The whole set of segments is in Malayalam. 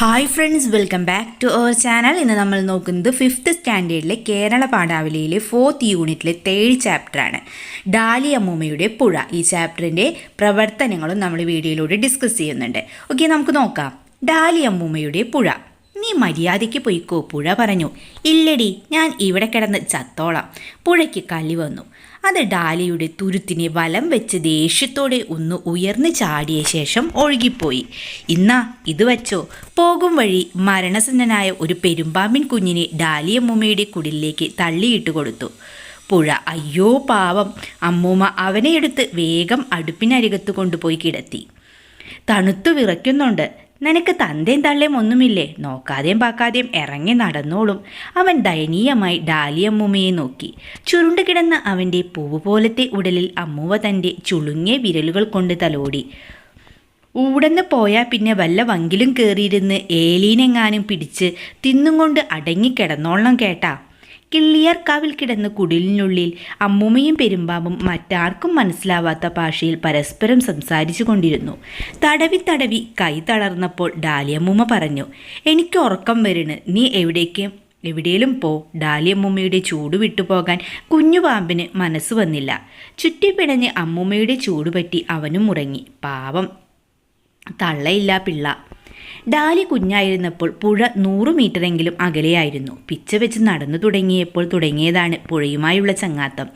Hi friends welcome back to our channel ഇന്ന് നമ്മൾ നോക്കുന്നത് ഫിഫ്ത്ത് സ്റ്റാൻഡേർഡിലെ കേരള പാഠാവലിയിലെ ഫോർത്ത് യൂണിറ്റിലെ തേഴ് ചാപ്റ്ററാണ് ഡാലി അമ്മൂമ്മയുടെ പുഴ. ഈ ചാപ്റ്ററിന്റെ പ്രവർത്തനങ്ങളും നമ്മൾ വീഡിയോയിലൂടെ ഡിസ്കസ് ചെയ്യുന്നുണ്ട്. ഓക്കെ നമുക്ക് നോക്കാം. ഡാലി അമ്മൂമ്മയുടെ പുഴ. നീ മര്യാദയ്ക്ക് പോയിക്കോ പുഴ പറഞ്ഞു. ഇല്ലടി ഞാൻ ഇവിടെ കിടന്ന് ചത്തോളാം. പുഴയ്ക്ക് കലി വന്നു. അത് ഡാലിയുടെ തുരുത്തിനെ വലം വെച്ച് ദേഷ്യത്തോടെ ഒന്ന് ഉയർന്നു ചാടിയ ശേഷം ഒഴുകിപ്പോയി. ഇന്നാ ഇത് വച്ചോ. പോകും വഴി മരണസന്നനായ ഒരു പെരുമ്പാമ്പിൻ കുഞ്ഞിനെ ഡാലിയമ്മൂമ്മയുടെ കുടിലേക്ക് തള്ളിയിട്ട് കൊടുത്തു. പുഴ അയ്യോ പാവം. അമ്മൂമ്മ അവനെ എടുത്ത് വേഗം അടുപ്പിനരികത്ത് കൊണ്ടുപോയി കിടത്തി. തണുത്തു വിറയ്ക്കുന്നുണ്ട്. നിനക്ക് തന്തേം തള്ളേം ഒന്നുമില്ലേ? നോക്കാതെയും പാക്കാതെയും ഇറങ്ങി നടന്നോളും. അവൻ ദയനീയമായി ഡാലിയമ്മൂമ്മയെ നോക്കി. ചുരുണ്ടു കിടന്ന അവന്റെ പൂവ് പോലത്തെ ഉടലിൽ അമ്മൂവ തന്റെ ചുളുങ്ങിയ വിരലുകൾ കൊണ്ട് തലോടി. ഊടന്ന് പോയാൽ പിന്നെ വല്ല വങ്കിലും കയറിയിരുന്ന് ഏലീനെങ്ങാനും പിടിച്ച് തിന്നും കൊണ്ട് അടങ്ങിക്കിടന്നോളണം കേട്ടാ. കിള്ളിയാർക്കാവിൽ കിടന്ന കുടിലിനുള്ളിൽ അമ്മൂമ്മയും പെരുമ്പാമ്പും മറ്റാർക്കും മനസ്സിലാവാത്ത ഭാഷയിൽ പരസ്പരം സംസാരിച്ചു കൊണ്ടിരുന്നു. തടവി തടവി കൈ തളർന്നപ്പോൾ ഡാലിയമ്മൂമ്മ പറഞ്ഞു എനിക്ക് ഉറക്കം വരണ്. നീ എവിടേക്ക്? എവിടെയും പോ. ഡാലിയമ്മൂമ്മയുടെ ചൂട് വിട്ടുപോകാൻ കുഞ്ഞുപാമ്പിന് മനസ്സ് വന്നില്ല. ചുറ്റിപ്പിടഞ്ഞ് അമ്മൂമ്മയുടെ ചൂട് പറ്റി അവനും ഉറങ്ങി. പാവം. തള്ളയില്ല പിള്ള. ഡാലി കുഞ്ഞായിരുന്നപ്പോൾ പുഴ നൂറ് മീറ്ററെങ്കിലും അകലെയായിരുന്നു. പിച്ച വെച്ച് നടന്നു തുടങ്ങിയപ്പോൾ തുടങ്ങിയതാണ് പുഴയുമായുള്ള ചങ്ങാത്തം.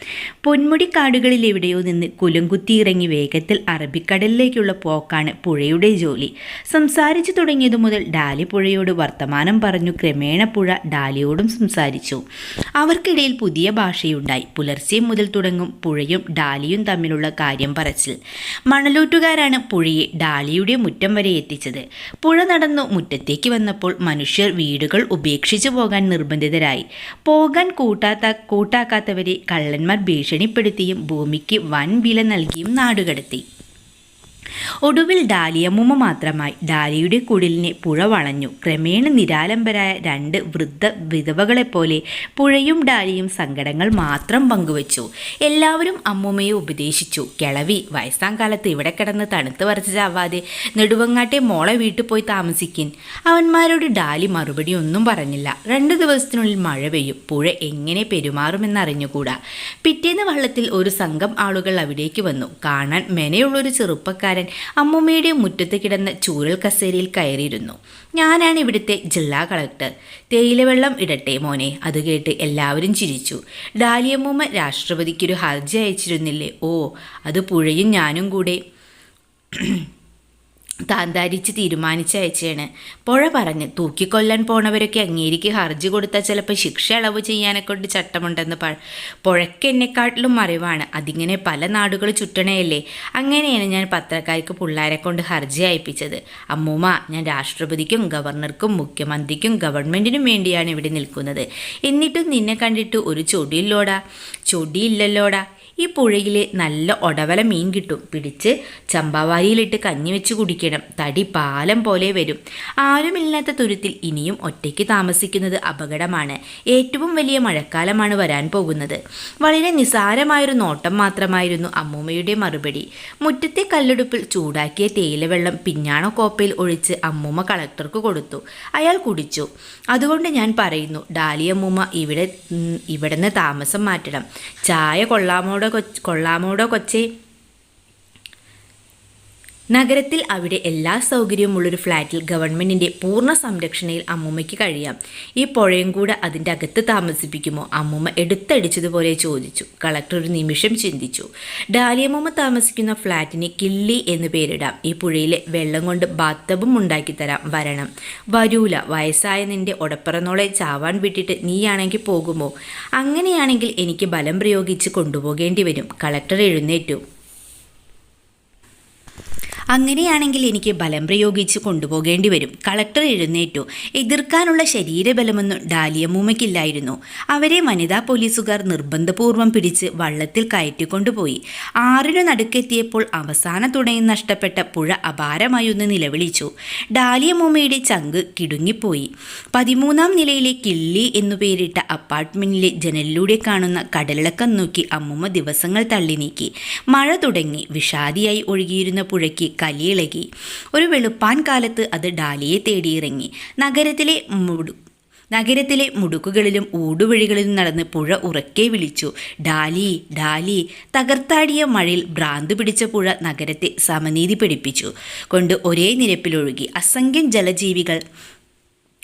പൊന്മുടി കാടുകളിൽ എവിടെയോ നിന്ന് കുലം ഇറങ്ങി വേഗത്തിൽ അറബിക്കടലിലേക്കുള്ള പോക്കാണ് പുഴയുടെ ജോലി. സംസാരിച്ചു തുടങ്ങിയതു മുതൽ ഡാലി പുഴയോട് വർത്തമാനം പറഞ്ഞു. ക്രമേണ പുഴ ഡാലിയോടും സംസാരിച്ചു. അവർക്കിടയിൽ പുതിയ ഭാഷയുണ്ടായി. പുലർച്ചെ മുതൽ തുടങ്ങും പുഴയും ഡാലിയും തമ്മിലുള്ള കാര്യം പറച്ചിൽ. മണലൂറ്റുകാരാണ് പുഴയെ ഡാലിയുടെ മുറ്റം വരെ എത്തിച്ചത്. പുഴ നടന്നു. മുറ്റത്തേക്ക് വന്നപ്പോൾ മനുഷ്യർ വീടുകൾ ഉപേക്ഷിച്ചു പോകാൻ നിർബന്ധിതരായി. പോകാൻ കൂട്ടാത്ത കൂട്ടാക്കാത്തവരെ കള്ളന്മാർ ഭീഷണിപ്പെടുത്തിയും ഭൂമിക്ക് വൻ വില നൽകിയും നാടുകടത്തി. ഒടുവിൽ ഡാലിയമ്മൂമ്മ മാത്രമായി. ഡാലിയുടെ കുടിലിനെ പുഴ വളഞ്ഞു. ക്രമേണ നിരാലംബരായ രണ്ട് വൃദ്ധ വിധവകളെപ്പോലെ പുഴയും ഡാലിയും സങ്കടങ്ങൾ മാത്രം പങ്കുവച്ചു. എല്ലാവരും അമ്മൂമ്മയെ ഉപദേശിച്ചു. കിളവി വയസ്സാം കാലത്ത് ഇവിടെ കിടന്ന് തണുത്ത് വരച്ചതാവാതെ നെടുവങ്ങാട്ടെ മോളെ വീട്ടിൽ പോയി താമസിക്കിൻ അവന്മാരോട് ഡാലി മറുപടി ഒന്നും പറഞ്ഞില്ല. രണ്ടു ദിവസത്തിനുള്ളിൽ മഴ പെയ്യും. പുഴ എങ്ങനെ പെരുമാറുമെന്നറിഞ്ഞുകൂടാ. പിറ്റേന്ന് വള്ളത്തിൽ ഒരു സംഘം ആളുകൾ അവിടേക്ക് വന്നു. കാണാൻ മെനയുള്ളൊരു ചെറുപ്പക്കാരൻ അമ്മൂമ്മയുടെ മുറ്റത്ത് കിടന്ന ചൂരൽ കസേരയിൽ കയറിയിരുന്നു. ഞാനാണ് ഇവിടുത്തെ ജില്ലാ കളക്ടർ. തേയിലവെള്ളം ഇടട്ടെ മോനെ അത് കേട്ട് എല്ലാവരും ചിരിച്ചു. ഡാലിയമ്മൂമ്മ രാഷ്ട്രപതിക്കൊരു ഹർജി അയച്ചിരുന്നില്ലേ? ഓ അത് പുഴയും ഞാനും കൂടെ. താന്താരിച്ച് തീരുമാനിച്ച അയച്ചാണ് പുഴ പറഞ്ഞ് തൂക്കിക്കൊല്ലാൻ പോണവരൊക്കെ അങ്ങേരിക്ക് ഹർജി കൊടുത്താൽ ചിലപ്പോൾ ശിക്ഷ അളവ് ചെയ്യാനെ കൊണ്ട് ചട്ടമുണ്ടെന്ന് പ പുഴയ്ക്ക് എന്നെക്കാട്ടിലും അറിവാണ് അതിങ്ങനെ പല നാടുകൾ ചുറ്റണയല്ലേ? അങ്ങനെയാണ് ഞാൻ പത്രക്കാർക്ക് പിള്ളേരെ കൊണ്ട് ഹർജി അയപ്പിച്ചത്. അമ്മൂമ്മ ഞാൻ രാഷ്ട്രപതിക്കും ഗവർണർക്കും മുഖ്യമന്ത്രിക്കും ഗവൺമെന്റിനും വേണ്ടിയാണ് ഇവിടെ നിൽക്കുന്നത്. എന്നിട്ടും നിന്നെ കണ്ടിട്ട് ഒരു ചൊടിയില്ലോടാ? ചൊടിയില്ലല്ലോടാ? ഈ പുഴയിൽ നല്ല ഒടവല മീൻ കിട്ടും. പിടിച്ച് ചമ്പാവാരിയിലിട്ട് കഞ്ഞി വെച്ച് കുടിക്കണം. തടി പാലം പോലെ വരും. ആരുമില്ലാത്ത തുരുത്തിൽ ഇനിയും ഒറ്റയ്ക്ക് താമസിക്കുന്നത് അപകടമാണ്. ഏറ്റവും വലിയ മഴക്കാലമാണ് വരാൻ പോകുന്നത്. വളരെ നിസാരമായൊരു നോട്ടം മാത്രമായിരുന്നു അമ്മൂമ്മയുടെ മറുപടി. മുറ്റത്തെ കല്ലെടുപ്പിൽ ചൂടാക്കിയ തേയിലവെള്ളം പിഞ്ഞാണ കോപ്പയിൽ ഒഴിച്ച് അമ്മൂമ്മ കളക്ടർക്ക് കൊടുത്തു. അയാൾ കുടിച്ചു. അതുകൊണ്ട് ഞാൻ പറയുന്നു ഡാലിയമ്മൂമ്മ ഇവിടെ ഇവിടുന്ന് താമസം മാറ്റണം. ചായ കൊള്ളാമോടെ കൊള്ളാമോടോ കൊച്ചേ നഗരത്തിൽ അവിടെ എല്ലാ സൗകര്യവും ഉള്ളൊരു ഫ്ലാറ്റിൽ ഗവൺമെന്റിന്റെ പൂർണ സംരക്ഷണയിൽ അമ്മൂമ്മയ്ക്ക് കഴിയാം. ഈ പുഴയും കൂടെ അതിന്റെ അകത്ത് താമസിപ്പിക്കുമോ? അമ്മൂമ്മ എടുത്തടിച്ചതുപോലെ ചോദിച്ചു. കളക്ടർ ഒരു നിമിഷം ചിന്തിച്ചു. ഡാലിയമ്മൂമ്മ താമസിക്കുന്ന ഫ്ലാറ്റിന് കില്ലി എന്ന് പേരിടാം. ഈ പുഴയിലെ വെള്ളം കൊണ്ട് ബാത്തബും ഉണ്ടാക്കി തരാം. വരണം. വരൂല. വയസ്സായ നിന്റെ ഒടപ്പറന്നോളെ ചാവാൻ വിട്ടിട്ട് നീയാണെങ്കിൽ പോകുമോ? അങ്ങനെയാണെങ്കിൽ എനിക്ക് ബലം പ്രയോഗിച്ച് കൊണ്ടുപോകേണ്ടി വരും. കളക്ടർ എഴുന്നേറ്റു. അങ്ങനെയാണെങ്കിൽ എനിക്ക് ബലം പ്രയോഗിച്ച് കൊണ്ടുപോകേണ്ടി വരും. കളക്ടർ എഴുന്നേറ്റു. എതിർക്കാനുള്ള ശരീരബലമൊന്നും ഡാലിയമ്മൂമ്മയ്ക്കില്ലായിരുന്നു അവരെ വനിതാ പോലീസുകാർ നിർബന്ധപൂർവം പിടിച്ച് വള്ളത്തിൽ കയറ്റിക്കൊണ്ടുപോയി. ആറിനു നടുക്കെത്തിയപ്പോൾ അവസാന തുണയും നഷ്ടപ്പെട്ട പുഴ അപാരമായി ഒന്ന് നിലവിളിച്ചു. ഡാലിയമ്മൂമ്മയുടെ ചങ്ക് കിടുങ്ങിപ്പോയി. പതിമൂന്നാം നിലയിലെ കിള്ളി എന്നു പേരിട്ട അപ്പാർട്ട്മെന്റിലെ ജനലിലൂടെ കാണുന്ന കടലിളക്കം നോക്കി അമ്മുമ്മ ദിവസങ്ങൾ തള്ളി നീക്കി. മഴ തുടങ്ങി. വിഷാദിയായി ഒഴുകിയിരുന്ന പുഴയ്ക്ക് കലിയിളകി ഒരു വെളുപ്പാൻ കാലത്ത് അത് ഡാലിയെ തേടിയിറങ്ങി. നഗരത്തിലെ മുടു നഗരത്തിലെ മുടുക്കുകളിലും ഊടുവഴികളിലും നടന്ന് പുഴ ഉറക്കെ വിളിച്ചു. ഡാലി ഡാലി തകർത്താടിയ മഴയിൽ ഭ്രാന്ത് പിടിച്ച പുഴ നഗരത്തെ സമനീതി പിടിപ്പിച്ചു കൊണ്ട് ഒരേ നിരപ്പിലൊഴുകി. അസംഖ്യം ജലജീവികൾ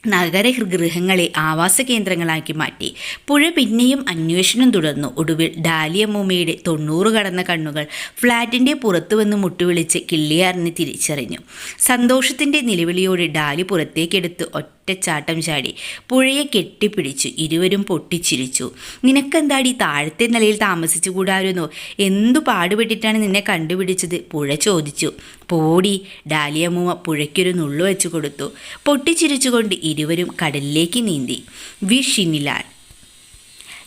നഗരഗൃഹങ്ങളെ ആവാസ കേന്ദ്രങ്ങളാക്കി മാറ്റി. പുഴ പിന്നെയും അന്വേഷണം തുടർന്നു. ഒടുവിൽ ഡാലിയമ്മൂമ്മയുടെ തൊണ്ണൂറ് കടന്ന കണ്ണുകൾ ഫ്ലാറ്റിന്റെ പുറത്തു വന്ന് മുട്ടുവിളിച്ച് കിള്ളിയാറിനെ തിരിച്ചറിഞ്ഞു. സന്തോഷത്തിന്റെ നിലവിളിയോടെ ഡാലി പുറത്തേക്കെടുത്ത് ഒറ്റച്ചാട്ടം ചാടി പുഴയെ കെട്ടിപ്പിടിച്ചു ഇരുവരും പൊട്ടിച്ചിരിച്ചു. നിനക്കെന്താടി താഴത്തെ നിലയിൽ താമസിച്ചു കൂടാരുന്നു? എന്തു പാടുപെട്ടിട്ടാണ് നിന്നെ കണ്ടുപിടിച്ചത്? പുഴ ചോദിച്ചു. പോടി ഡാലിയമ്മൂമ്മ പുഴയ്ക്കൊരു നുള്ളു വെച്ചു കൊടുത്തു. പൊട്ടിച്ചിരിച്ചുകൊണ്ട് ഇരുവരും കടലിലേക്ക് നീന്തി. വിഷിനിലാൽ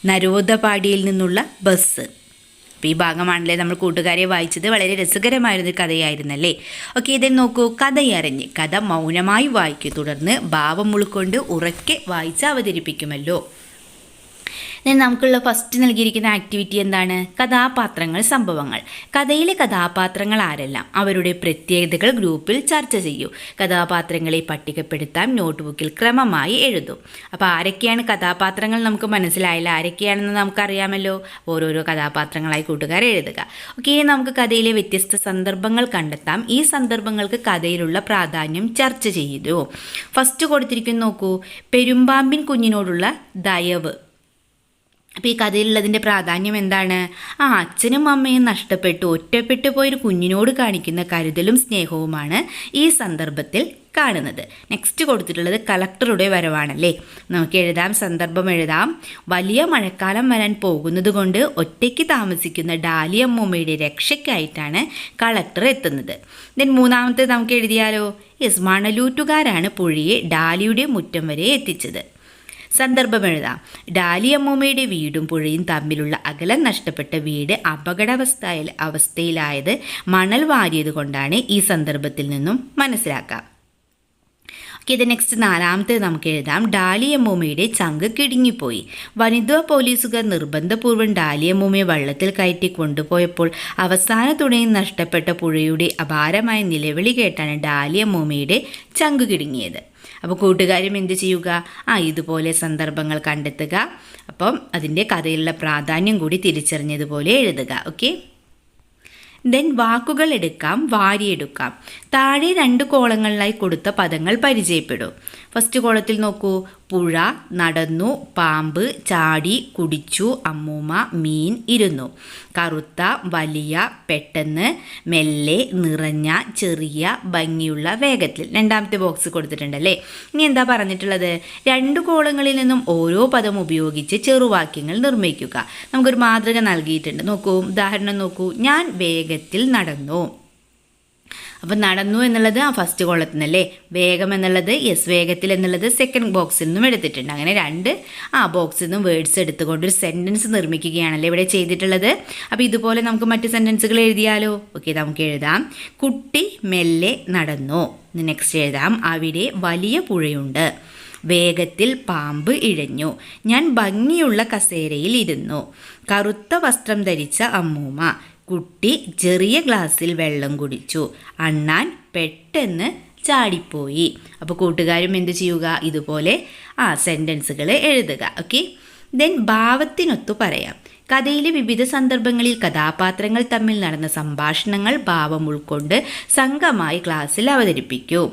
നരോദപാടിയിൽ നിന്നുള്ള ബസ്. അപ്പോൾ ഈ ഭാഗമാണല്ലേ നമ്മൾ കൂട്ടുകാരെ വായിച്ചത്? വളരെ രസകരമായിരുന്ന കഥയായിരുന്നല്ലേ? ഓക്കെ ഇതിൽ നോക്കൂ. കഥയറിഞ്ഞ് കഥ മൗനമായി വായിക്കൂ. തുടർന്ന് ഭാവം ഉൾക്കൊണ്ട് ഉറക്കെ വായിച്ച് അവതരിപ്പിക്കുമല്ലോ. നമുക്കുള്ള ഫസ്റ്റ് നൽകിയിരിക്കുന്ന ആക്ടിവിറ്റി എന്താണ്? കഥാപാത്രങ്ങൾ സംഭവങ്ങൾ. കഥയിലെ കഥാപാത്രങ്ങൾ ആരെല്ലാം? അവരുടെ പ്രത്യേകതകൾ ഗ്രൂപ്പിൽ ചർച്ച ചെയ്യൂ. കഥാപാത്രങ്ങളെ പട്ടികപ്പെടുത്താൻ നോട്ട്ബുക്കിൽ ക്രമമായി എഴുതും. അപ്പോൾ ആരൊക്കെയാണ് കഥാപാത്രങ്ങൾ നമുക്ക് മനസ്സിലായില്ല? ആരൊക്കെയാണെന്ന് നമുക്കറിയാമല്ലോ. ഓരോരോ കഥാപാത്രങ്ങളായി കൂട്ടുകാർ എഴുതുക. ഓക്കെ ഇനി നമുക്ക് കഥയിലെ വ്യത്യസ്ത സന്ദർഭങ്ങൾ കണ്ടെത്താം. ഈ സന്ദർഭങ്ങൾക്ക് കഥയിലുള്ള പ്രാധാന്യം ചർച്ച ചെയ്തു. ഫസ്റ്റ് കൊടുത്തിരിക്കുന്നു നോക്കൂ. പെരുമ്പാമ്പിൻ കുഞ്ഞിനോടുള്ള ദയവ്. അപ്പോൾ ഈ കഥയിലുള്ളതിന്റെ പ്രാധാന്യം എന്താണ്? ആ അച്ഛനും അമ്മയും നഷ്ടപ്പെട്ടു ഒറ്റപ്പെട്ടു പോയൊരു കുഞ്ഞിനോട് കാണിക്കുന്ന കരുതലും സ്നേഹവുമാണ് ഈ സന്ദർഭത്തിൽ കാണുന്നത്. നെക്സ്റ്റ് കൊടുത്തിട്ടുള്ളത് കളക്ടറുടെ വരവാണല്ലേ? നമുക്ക് എഴുതാം സന്ദർഭം എഴുതാം. വലിയ മഴക്കാലം വരാൻ പോകുന്നത് കൊണ്ട് ഒറ്റയ്ക്ക് താമസിക്കുന്ന ഡാലി അമ്മൂമ്മയുടെ രക്ഷയ്ക്കായിട്ടാണ് കളക്ടർ എത്തുന്നത്. ദെൻ മൂന്നാമത്തെ നമുക്ക് എഴുതിയാലോ? യെസ് മണലൂറ്റുകാരാണ് പുഴയെ ഡാലിയുടെ മുറ്റം വരെ എത്തിച്ചത്. സന്ദർഭം എഴുതാം. ഡാലിയമ്മൂമ്മയുടെ വീടും പുഴയും തമ്മിലുള്ള അകലം നഷ്ടപ്പെട്ട വീട് അപകടാവസ്ഥയിൽ അവസ്ഥയിലായത് മണൽ വാരിയത് കൊണ്ടാണ് ഈ സന്ദർഭത്തിൽ നിന്നും മനസ്സിലാക്കാം. ഓക്കെ ഇത് നെക്സ്റ്റ് നാലാമത്തെ നമുക്ക് എഴുതാം. ഡാലിയമ്മൂമ്മയുടെ ചങ്ക് കിടുങ്ങിപ്പോയി. വനിതാ പോലീസുകാർ നിർബന്ധപൂർവം ഡാലിയമ്മൂമ്മയെ വള്ളത്തിൽ കയറ്റി കൊണ്ടുപോയപ്പോൾ അവസാന തുണയും നഷ്ടപ്പെട്ട പുഴയുടെ അപാരമായ നിലവിളി കേട്ടാണ് ഡാലിയമ്മൂമ്മയുടെ ചങ്ക് കിടുങ്ങിയത്. അപ്പോൾ കൂട്ടുകാരും എന്ത് ചെയ്യുക? ആ ഇതുപോലെ സന്ദർഭങ്ങൾ കണ്ടെത്തുക. അപ്പം അതിന്റെ കഥയിലുള്ള പ്രാധാന്യം കൂടി തിരിച്ചറിഞ്ഞതുപോലെ എഴുതുക. ഓക്കെ ദെൻ വാക്കുകൾ എടുക്കാം വാരിയെടുക്കാം. താഴെ രണ്ട് കോളങ്ങളിലായി കൊടുത്ത പദങ്ങൾ പരിചയപ്പെടും. ഫസ്റ്റ് കോളത്തിൽ നോക്കൂ. പുഴ നടന്നു പാമ്പ് ചാടി കുടിച്ചു അമ്മൂമ്മ മീൻ ഇരുന്നു. കറുത്ത വലിയ പെട്ടെന്ന് മെല്ലെ നിറഞ്ഞ ചെറിയ ഭംഗിയുള്ള വേഗത്തിൽ. രണ്ടാമത്തെ ബോക്സ് കൊടുത്തിട്ടുണ്ടല്ലേ ഇനി എന്താ പറഞ്ഞിട്ടുള്ളത്? രണ്ട് കോളങ്ങളിൽ നിന്നും ഓരോ പദം ഉപയോഗിച്ച് ചെറുവാക്യങ്ങൾ നിർമ്മിക്കുക. നമുക്കൊരു മാതൃക നൽകിയിട്ടുണ്ട്. നോക്കൂ. ഉദാഹരണം നോക്കൂ. ഞാൻ വേഗത്തിൽ നടന്നു. അപ്പം നടന്നു എന്നുള്ളത് ആ ഫസ്റ്റ് കോളത്തിൽ നിന്നല്ലേ വേഗം എന്നുള്ളത് യെസ് വേഗത്തിൽ എന്നുള്ളത് സെക്കൻഡ് ബോക്സിൽ നിന്നും എടുത്തിട്ടുണ്ട്. അങ്ങനെ രണ്ട് ആ ബോക്സിൽ നിന്നും വേർഡ്സ് എടുത്തുകൊണ്ട് ഒരു സെന്റൻസ് നിർമ്മിക്കുകയാണല്ലേ ഇവിടെ ചെയ്തിട്ടുള്ളത്. അപ്പോൾ ഇതുപോലെ നമുക്ക് മറ്റ് സെന്റൻസുകൾ എഴുതിയാലോ? ഓക്കെ നമുക്ക് എഴുതാം. കുട്ടി മെല്ലെ നടന്നു. നെക്സ്റ്റ് എഴുതാം. അവിടെ വലിയ പുഴയുണ്ട്. വേഗത്തിൽ പാമ്പ് ഇഴഞ്ഞു. ഞാൻ ഭംഗിയുള്ള കസേരയിൽ ഇരുന്നു. കറുത്ത വസ്ത്രം ധരിച്ച അമ്മൂമ്മ. കുട്ടി ചെറിയ ഗ്ലാസ്സിൽ വെള്ളം കുടിച്ചു. അണ്ണാൻ പെട്ടെന്ന് ചാടിപ്പോയി. അപ്പോൾ കൂട്ടുകാരും എന്ത് ചെയ്യുക? ഇതുപോലെ ആ സെന്റൻസുകൾ എഴുതുക ഓക്കെ ദെൻ ഭാവത്തിനൊത്തു പറയാം. കഥയിലെ വിവിധ സന്ദർഭങ്ങളിൽ കഥാപാത്രങ്ങൾ തമ്മിൽ നടന്ന സംഭാഷണങ്ങൾ ഭാവം ഉൾക്കൊണ്ട് സംഘമായി ക്ലാസ്സിൽ അവതരിപ്പിക്കൂ.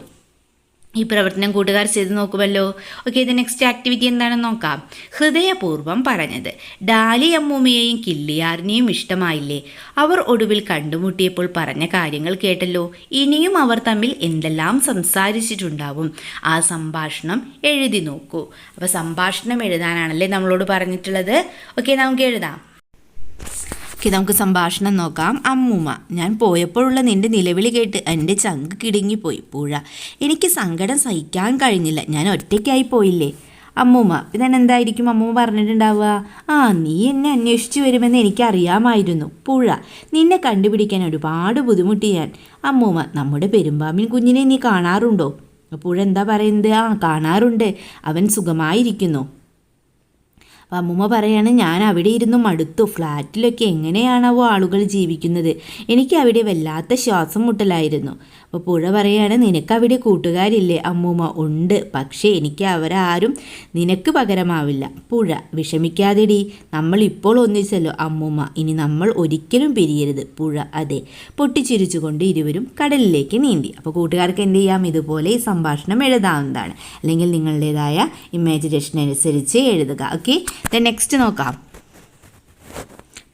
ഈ പ്രവർത്തനം കൂട്ടുകാർ ചെയ്ത് നോക്കുമല്ലോ. ഓക്കെ ഇത് നെക്സ്റ്റ് ആക്ടിവിറ്റി എന്താണെന്ന് നോക്കാം. ഹൃദയപൂർവം പറഞ്ഞത്. ഡാലി അമ്മൂമ്മയെയും കിള്ളിയാറിനെയും ഇഷ്ടമായില്ലേ? അവർ ഒടുവിൽ കണ്ടുമുട്ടിയപ്പോൾ പറഞ്ഞ കാര്യങ്ങൾ കേട്ടല്ലോ. ഇനിയും അവർ തമ്മിൽ എന്തെല്ലാം സംസാരിച്ചിട്ടുണ്ടാവും? ആ സംഭാഷണം എഴുതി നോക്കൂ. അപ്പോൾ സംഭാഷണം എഴുതാനാണല്ലേ നമ്മളോട് പറഞ്ഞിട്ടുള്ളത്? ഓക്കെ നമുക്ക് എഴുതാം. നമുക്ക് സംഭാഷണം നോക്കാം. അമ്മൂമ്മ ഞാൻ പോയപ്പോഴുള്ള നിന്റെ നിലവിളി കേട്ട് എന്റെ ചങ്ക് കിടുങ്ങിപ്പോയി. പൂഴ എനിക്ക് സങ്കടം സഹിക്കാൻ കഴിഞ്ഞില്ല. ഞാൻ ഒറ്റയ്ക്കായി പോയില്ലേ? അമ്മൂമ്മ ഇതന്നെ എന്തായിരിക്കും അമ്മൂമ്മ പറഞ്ഞിട്ടുണ്ടാവുക? ആ നീ എന്നെ അന്വേഷിച്ചു വരുമെന്ന് എനിക്കറിയാമായിരുന്നു. പുഴ നിന്നെ കണ്ടുപിടിക്കാൻ ഒരുപാട് ബുദ്ധിമുട്ടി ഞാൻ. അമ്മൂമ്മ നമ്മുടെ പെരുമ്പാമ്പിൻ കുഞ്ഞിനെ നീ കാണാറുണ്ടോ? പുഴ എന്താ പറയുന്നത്? ആ കാണാറുണ്ട്. അവൻ സുഖമായിരിക്കുന്നു. അപ്പം അമ്മൂമ്മ പറയാണ് ഞാൻ അവിടെ ഇരുന്നു മടുത്തു. ഫ്ലാറ്റിലൊക്കെ എങ്ങനെയാണാവോ ആളുകൾ ജീവിക്കുന്നത്. എനിക്ക് അവിടെ വല്ലാത്ത ശ്വാസം മുട്ടലായിരുന്നു. അപ്പോൾ പുഴ പറയാണ് നിനക്ക് അവിടെ കൂട്ടുകാരില്ലേ? അമ്മൂമ്മ ഉണ്ട്. പക്ഷേ എനിക്ക് അവരാരും നിനക്ക് പകരമാവില്ല. പുഴ വിഷമിക്കാതെടി. നമ്മൾ ഇപ്പോൾ ഒന്നിച്ചല്ലോ അമ്മൂമ്മ. ഇനി നമ്മൾ ഒരിക്കലും പിരിയരുത്. പുഴ അതെ. പൊട്ടിച്ചിരിച്ചുകൊണ്ട് ഇരുവരും കടലിലേക്ക് നീന്തി. അപ്പോൾ കൂട്ടുകാർക്ക് എന്ത് ചെയ്യാം? ഇതുപോലെ ഈ സംഭാഷണം എഴുതാവുന്നതാണ്. അല്ലെങ്കിൽ നിങ്ങളുടേതായ ഇമാജിനേഷൻ അനുസരിച്ച് എഴുതുക. ഓക്കെ ദെൻ നെക്സ്റ്റ് നോക്കാം.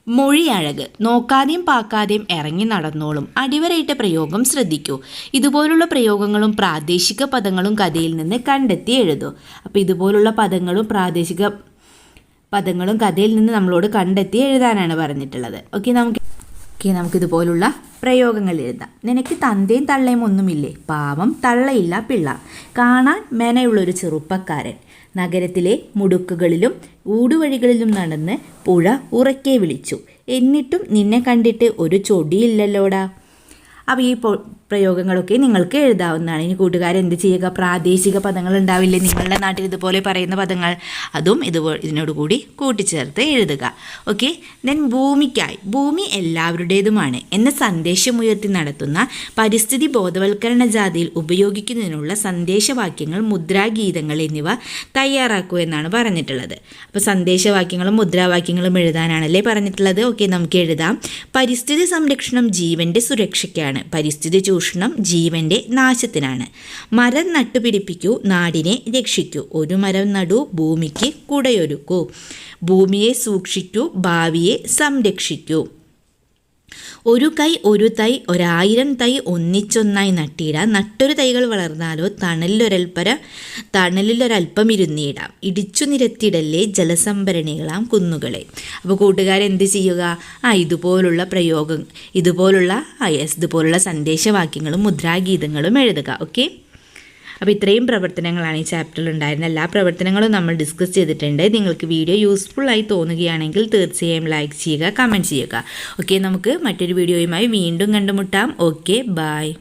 മൊഴിയഴക്. നോക്കാതെയും പാക്കാതെയും ഇറങ്ങി നടന്നോളും. അടിവരയിട്ട പ്രയോഗം ശ്രദ്ധിക്കൂ. ഇതുപോലുള്ള പ്രയോഗങ്ങളും പ്രാദേശിക പദങ്ങളും കഥയിൽ നിന്ന് കണ്ടെത്തി എഴുതൂ. അപ്പോൾ ഇതുപോലുള്ള പദങ്ങളും പ്രാദേശിക പദങ്ങളും കഥയിൽ നിന്ന് നമ്മളോട് കണ്ടെത്തി എഴുതാനാണ് പറഞ്ഞിട്ടുള്ളത്. ഓക്കെ നമുക്ക് ഓക്കെ നമുക്കിതുപോലുള്ള പ്രയോഗങ്ങൾ എഴുതാം. നിനക്ക് തന്തയും തള്ളയും ഒന്നുമില്ലേ? പാവം തള്ളയില്ല പിള്ള. കാണാൻ മേനയുള്ളൊരു ചെറുപ്പക്കാരൻ. നഗരത്തിലെ മുടുക്കുകളിലും ഊടുവഴികളിലും നടന്ന് പുഴ ഉറക്കെ വിളിച്ചു. എന്നിട്ടും നിന്നെ കണ്ടിട്ട് ഒരു ചൊടിയില്ലല്ലോടാ. അപ്പോൾ ഈ പ്രയോഗങ്ങളൊക്കെ നിങ്ങൾക്ക് എഴുതാവുന്നതാണ്. ഇനി കൂട്ടുകാർ എന്ത് ചെയ്യുക? പ്രാദേശിക പദങ്ങൾ ഉണ്ടാവില്ലേ? നിങ്ങളുടെ നാട്ടിൽ ഇതുപോലെ പറയുന്ന പദങ്ങൾ. അതും ഇതുപോലെ ഇതിനോട് കൂടി കൂട്ടിച്ചേർത്ത് എഴുതുക. ഓക്കെ ദെൻ ഭൂമിക്കായി. ഭൂമി എല്ലാവരുടേതുമാണ്. എന്ന സന്ദേശം ഉയർത്തി നടത്തുന്ന പരിസ്ഥിതി ബോധവൽക്കരണ ജാതിയിൽ ഉപയോഗിക്കുന്നതിനുള്ള സന്ദേശവാക്യങ്ങൾ മുദ്രാഗീതങ്ങൾ എന്നിവ തയ്യാറാക്കൂ എന്നാണ് പറഞ്ഞിട്ടുള്ളത്. അപ്പോൾ സന്ദേശവാക്യങ്ങളും മുദ്രാവാക്യങ്ങളും എഴുതാനാണല്ലേ പറഞ്ഞിട്ടുള്ളത്? ഓക്കെ നമുക്ക് എഴുതാം. പരിസ്ഥിതി സംരക്ഷണം ജീവന്റെ സുരക്ഷയ്ക്കാണ്. പരിസ്ഥിതി ചൂഷണം ജീവന്റെ നാശത്തിനാണ്. മരം നട്ടുപിടിപ്പിക്കൂ നാടിനെ രക്ഷിക്കൂ. ഒരു മരം നടൂ ഭൂമിക്ക് കുടയൊരുക്കൂ. ഭൂമിയെ സൂക്ഷിക്കൂ ഭാവിയെ സംരക്ഷിക്കൂ. ഒരു കൈ ഒരു തൈ ഒരായിരം തൈ ഒന്നിച്ചൊന്നായി നട്ടിയിടാം നട്ടൊരു തൈകൾ വളർന്നാലോ തണലിലൊരൽപ്പര തണലിലൊരൽപ്പം ഇരുന്നിടാം. ഇടിച്ചു നിരത്തിടല്ലേ ജലസംഭരണികളാം കുന്നുകളെ. അപ്പോൾ കൂട്ടുകാരെന്ത് ചെയ്യുക? ആ ഇതുപോലുള്ള പ്രയോഗം ഇതുപോലുള്ള ഇതുപോലുള്ള സന്ദേശവാക്യങ്ങളും മുദ്രാഗീതങ്ങളും എഴുതുക ഓക്കെ? അപ്പോൾ ഇത്രയും പ്രവർത്തനങ്ങളാണ് ഈ ചാപ്റ്ററിൽ ഉണ്ടായിരുന്ന എല്ലാ പ്രവർത്തനങ്ങളും നമ്മൾ ഡിസ്കസ് ചെയ്തിട്ടുണ്ട്. നിങ്ങൾക്ക് വീഡിയോ യൂസ്ഫുൾ ആയി തോന്നുകയാണെങ്കിൽ തീർച്ചയായും ലൈക്ക് ചെയ്യുക കമന്റ് ചെയ്യുക. ഓക്കെ നമുക്ക് മറ്റൊരു വീഡിയോയുമായി വീണ്ടും കണ്ടുമുട്ടാം. Okay bye